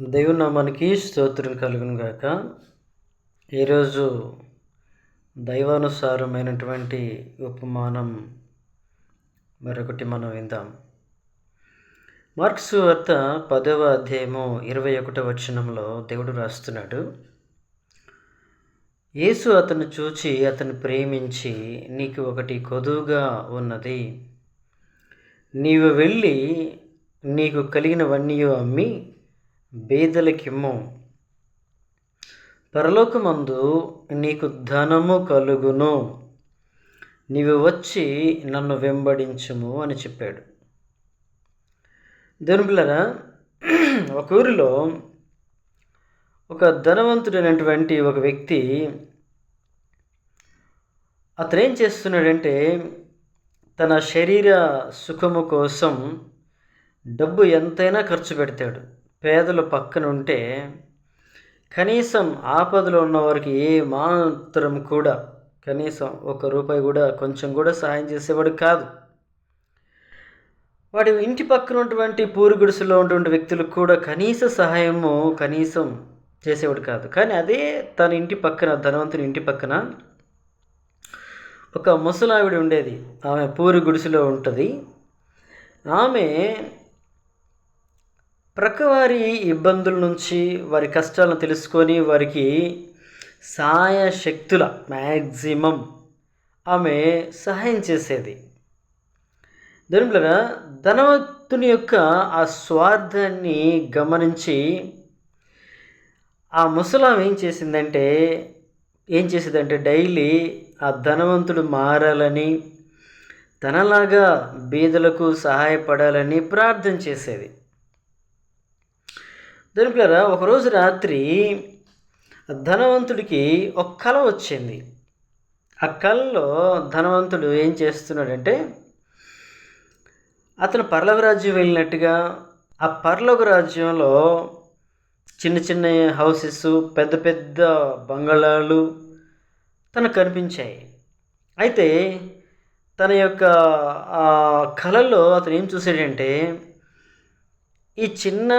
దేవుని నామానికి స్తోత్రం కలుగును గాక. ఈరోజు దైవానుసారమైనటువంటి ఉపమానం మరొకటి మనం విందాం. మార్క్స్ వార్త పదవ అధ్యాయము ఇరవై ఒకటో వచనంలో దేవుడు రాస్తున్నాడు. యేసు అతను చూచి అతను ప్రేమించి నీకు ఒకటి కొదువుగా ఉన్నది. నీవు వెళ్ళి నీకు కలిగినవన్నీ అమ్మి బీదలకిమ్ము పరలోకమందు నీకు ధనము కలుగును. నీవు వచ్చి నన్ను వెంబడించుము అని చెప్పాడు. దేవునిపిల్లరా ఒక ఊరిలో ఒక ధనవంతుడైనటువంటి ఒక వ్యక్తి అతను ఏం చేస్తున్నాడంటే తన శరీర సుఖము కోసం డబ్బు ఎంతైనా ఖర్చు పెడతాడు. పేదలు పక్కన ఉంటే కనీసం ఆపదలో ఉన్నవారికి ఏ మాత్రం కూడా కనీసం ఒక రూపాయి కూడా కొంచెం కూడా సహాయం చేసేవాడు కాదు. వాడి ఇంటి పక్కన ఉన్నటువంటి పూరి గుడిసెలో ఉన్నటువంటి వ్యక్తులకు కూడా కనీస సహాయము కనీసం చేసేవాడు కాదు. కానీ అదే తన ఇంటి పక్కన ధనవంతుని ఇంటి పక్కన ఒక ముసలావిడ ఉండేది. ఆమె పూరి గుడిసెలో ఉంటుంది. ఆమె ప్రక్కవారి ఇబ్బందుల నుంచి వారి కష్టాలను తెలుసుకొని వారికి సహాయ శక్తుల మ్యాక్సిమం ఆమె సహాయం చేసేది. దొరుకులరా ధనవంతుని యొక్క ఆ స్వార్థాన్ని గమనించి ఆ ముసలాం ఏం చేసిందంటే ఏం చేసేదంటే డైలీ ఆ ధనవంతుడు మారాలని తనలాగా బీదలకు సహాయపడాలని ప్రార్థన చేసేది. దొరికిలరా ఒకరోజు రాత్రి ధనవంతుడికి ఒక కళ వచ్చింది. ఆ కళలో ధనవంతుడు ఏం చేస్తున్నాడంటే అతను పర్లోక రాజ్యం వెళ్ళినట్టుగా ఆ పర్లోక రాజ్యంలో చిన్న చిన్న హౌసెస్ పెద్ద పెద్ద బంగళాలు తనకు కనిపించాయి. అయితే తన యొక్క కళలో అతను ఏం చూసాడంటే ఈ చిన్న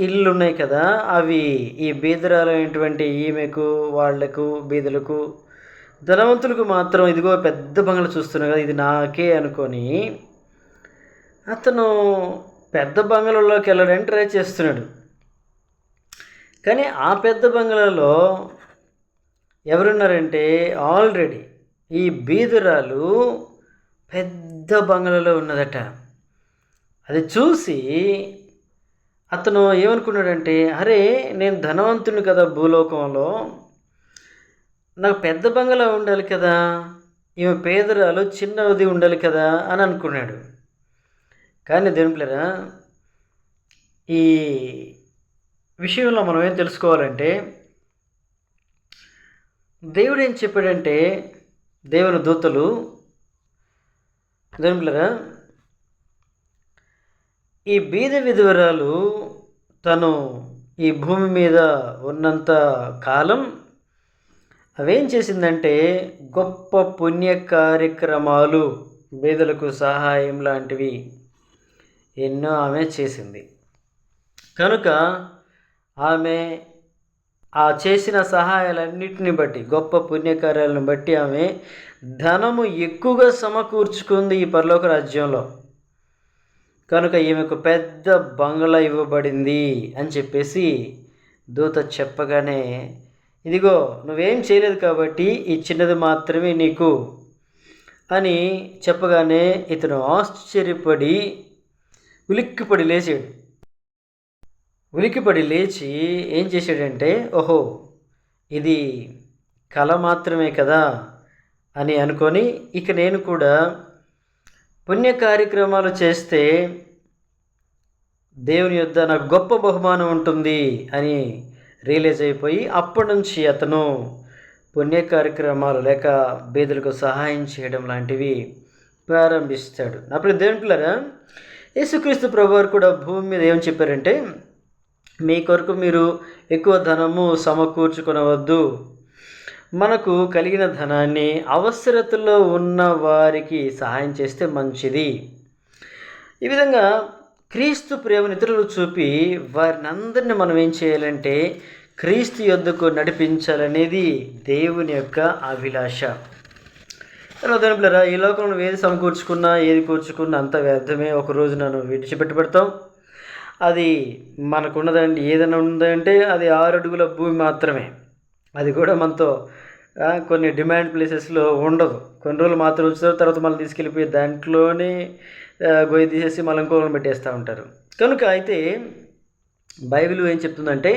ఇళ్ళు ఉన్నాయి కదా అవి ఈ బీదరాలైనటువంటి ఈమెకు వాళ్ళకు బీదలకు ధనవంతులకు మాత్రం ఇదిగో పెద్ద బంగ్లా చూస్తున్నాయి కదా ఇది నాకే అనుకొని అతను పెద్ద బంగ్లాలోకి వెళ్ళడానికి ట్రై చేస్తున్నాడు. కానీ ఆ పెద్ద బంగ్లాలో ఎవరున్నారంటే ఆల్రెడీ ఈ బీదురాలు పెద్ద బంగ్లాలో ఉన్నదట. అది చూసి అతను ఏమనుకున్నాడంటే అరే నేను ధనవంతుని కదా భూలోకంలో. నాకు పెద్ద బంగ్లా ఉండాలి కదా. ఈమె పేదరాలు చిన్నది ఉండాలి కదా అని అనుకున్నాడు. కానీ దేనిపిల్లరా ఈ విషయంలో మనం ఏం తెలుసుకోవాలంటే దేవుడు ఏం చెప్పాడంటే దేవుని దూతలు దేనిపిల్లరా ఈ బీద విధవరాలు తను ఈ భూమి మీద ఉన్నంత కాలం అవేం చేసిందంటే గొప్ప పుణ్య కార్యక్రమాలు బీదలకు సహాయం లాంటివి ఎన్నో ఆమె చేసింది. కనుక ఆమె ఆ చేసిన సహాయాలన్నింటిని బట్టి గొప్ప పుణ్యకార్యాలను బట్టి ఆమె ధనము ఎక్కువగా సమకూర్చుకుంది ఈ పరలోక రాజ్యంలో. కనుక ఈమెకు పెద్ద బంగ్లా ఇవ్వబడింది అని చెప్పేసి దూత చెప్పగానే ఇదిగో నువ్వేం చేయలేదు కాబట్టి ఈ చిన్నది మాత్రమే నీకు అని చెప్పగానే ఇతను ఆశ్చర్యపడి ఉలిక్కిపడి లేచాడు. ఉలిక్కిపడి లేచి ఏం చేశాడంటే ఓహో ఇది కళ మాత్రమే కదా అని అనుకొని ఇక నేను కూడా పుణ్య కార్యక్రమాలు చేస్తే దేవుని యొద్ద నాకు గొప్ప బహుమానం ఉంటుంది అని రియలైజ్ అయిపోయి అప్పటి నుంచి అతను పుణ్య కార్యక్రమాలు లేక బీదలకు సహాయం చేయడం లాంటివి ప్రారంభిస్తాడు. అప్పుడు దేవుంటున్నారా యేసుక్రీస్తు ప్రభు వారు కూడా భూమి మీద ఏం చెప్పారంటే మీ కొరకు మీరు ఎక్కువ ధనము సమకూర్చుకునవద్దు. మనకు కలిగిన ధనాన్ని అవసరతలో ఉన్న వారికి సహాయం చేస్తే మంచిది. ఈ విధంగా క్రీస్తు ప్రేమను ఇతరులు చూపి వారిని అందరిని మనం ఏం చేయాలంటే క్రీస్తు యొద్దకు నడిపించాలనేది దేవుని యొక్క అభిలాష. తర్వాత ఈ లోకంలో ఏది సమకూర్చుకున్నా ఏది కూర్చుకున్నా అంత వ్యర్థమే. ఒక రోజు నన్ను విడిచిపెట్టి పెడతాం అది మనకున్నదండి. ఏదైనా ఉందంటే అది ఆరు అడుగుల భూమి మాత్రమే. అది కూడా మనతో కొన్ని డిమాండ్ ప్లేసెస్లో ఉండదు. కొన్ని రోజులు మాత్రం ఉంచుతారు తర్వాత మళ్ళీ తీసుకెళ్ళిపోయి దాంట్లోనే గొయ్యి తీసేసి మళ్ళీ ఇంకోళ్ళని పెట్టేస్తూ ఉంటారు. కనుక అయితే బైబిల్ ఏం చెప్తుందంటే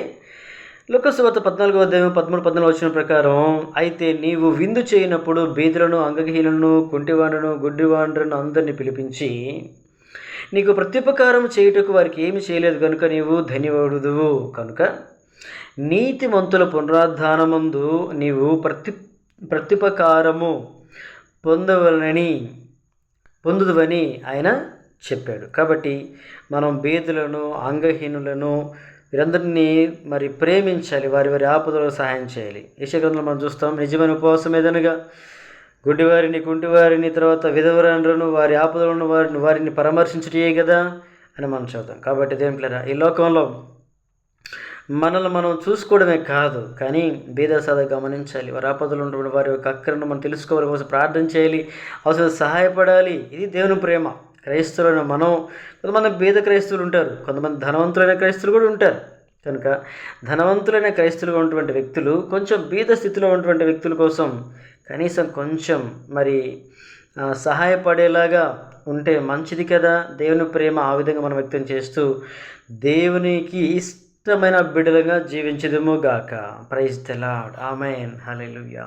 లోకసువార్త పద్నాలుగో అధ్యాయం పదమూడు పద్నాలుగు వచ్చిన ప్రకారం అయితే నీవు విందు చేయనప్పుడు బీదులను అంగహీనులను కుంటివాండ్రను గుడ్డివాండ్రను అందరినీ పిలిపించి నీకు ప్రత్యుపకారం చేయుటకు వారికి ఏమి చేయలేదు కనుక నీవు ధన్యవాడుదువు కనుక నీతిమంతుల పునరుద్ధానమందు నీవు ప్రతి ప్రతిపకారము పొందవలనని పొందుదువని ఆయన చెప్పాడు. కాబట్టి మనం బీదులను అంగహీనులను వీరందరినీ మరి ప్రేమించాలి వారి వారి ఆపదలకు సహాయం చేయాలి. యశగ్రంథంలో మనం చూస్తాం నిజమైన ఉపవాసం ఏదనగా? గుడ్డివారిని కుంటివారిని తర్వాత విధవరాండ్రను వారి ఆపదలను వారిని వారిని పరామర్శించుటే కదా అని మనం చదువుతాం. కాబట్టి దేంట్లేరా ఈ లోకంలో మనల్ని మనం చూసుకోవడమే కాదు కానీ భేద సాధ గమనించాలి. వారి ఆపదలు ఉన్నటువంటి వారి యొక్క అక్కరను మనం తెలుసుకోవాలి కోసం ప్రార్థన చేయాలి అవసరం సహాయపడాలి. ఇది దేవుని ప్రేమ. క్రైస్తవులైన మనం కొంతమంది భేద క్రైస్తవులు ఉంటారు కొంతమంది ధనవంతులైన క్రైస్తవులు కూడా ఉంటారు. కనుక ధనవంతులైన క్రైస్తవులుగా ఉన్నటువంటి వ్యక్తులు కొంచెం బీద స్థితిలో ఉన్నటువంటి వ్యక్తుల కోసం కనీసం కొంచెం మరి సహాయపడేలాగా ఉంటే మంచిది కదా. దేవుని ప్రేమ ఆ విధంగా మనం వ్యక్తం చేస్తూ దేవునికి ఇష్టమైన బిడ్డలుగా జీవించదుము గాక. Praise తెలాడ్ amen hallelujah